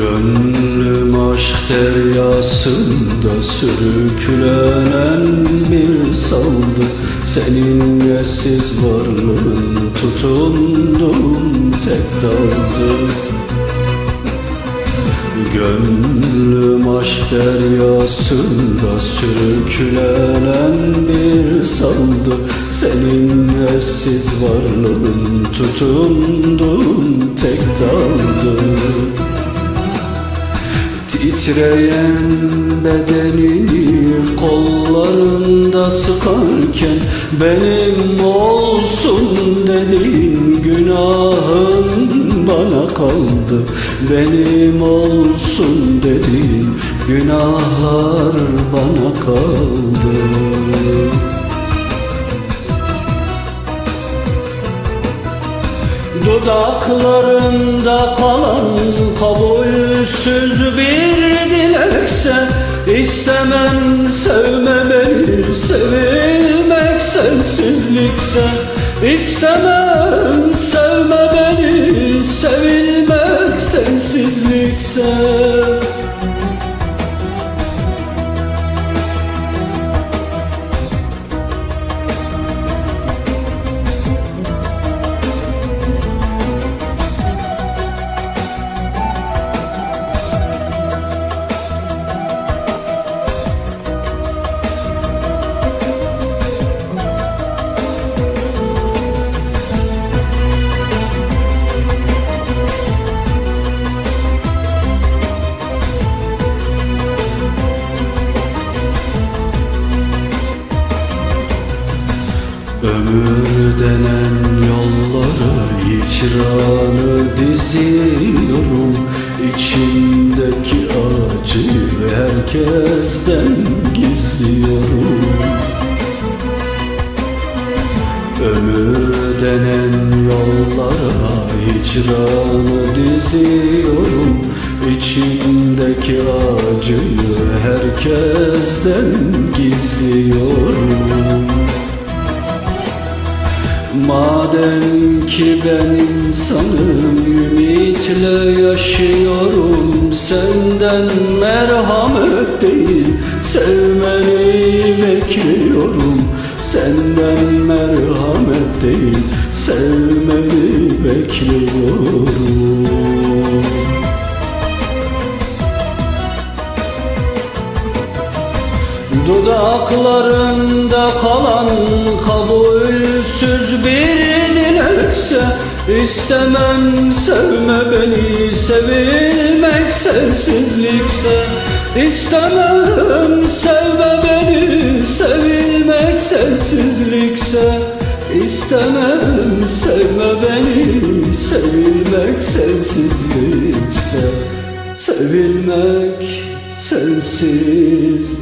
Gönlüm aşk deryasında sürüklenen bir saldı. Senin yersiz varlığın tutundum tek daldı. Gönlüm aşk deryasında sürüklenen bir saldı. Senin eşsiz varlığın tutundum tek daldı Titreyen bedenini kollarında sıkarken Benim olsun dediğin günahın bana kaldı. Benim olsun dediğin günahlar bana kaldı. Dudaklarında kalan kabulsüz İstemem sevme beni sevilmek sensizlikse. İstemem sevme beni sevilmek sensizlikse Ömür denen yollara hicranı diziyorum. İçimdeki acıyı herkesten gizliyorum. Ömür denen yollara hicranı diziyorum. İçimdeki acıyı herkesten gizliyorum Madem ki ben insanım ümitle yaşıyorum. Senden merhamet değil sevmeni bekliyorum. Senden merhamet değil sevmeni bekliyorum Dudaklarında kalan kabulsüz bir dilekse İstemem sevme beni sevilmek sensizlikse. İstemem sevme beni sevilmek sensizlikse. İstemem sevme beni sevilmek sensizlikse. Sevilmek sensizlikse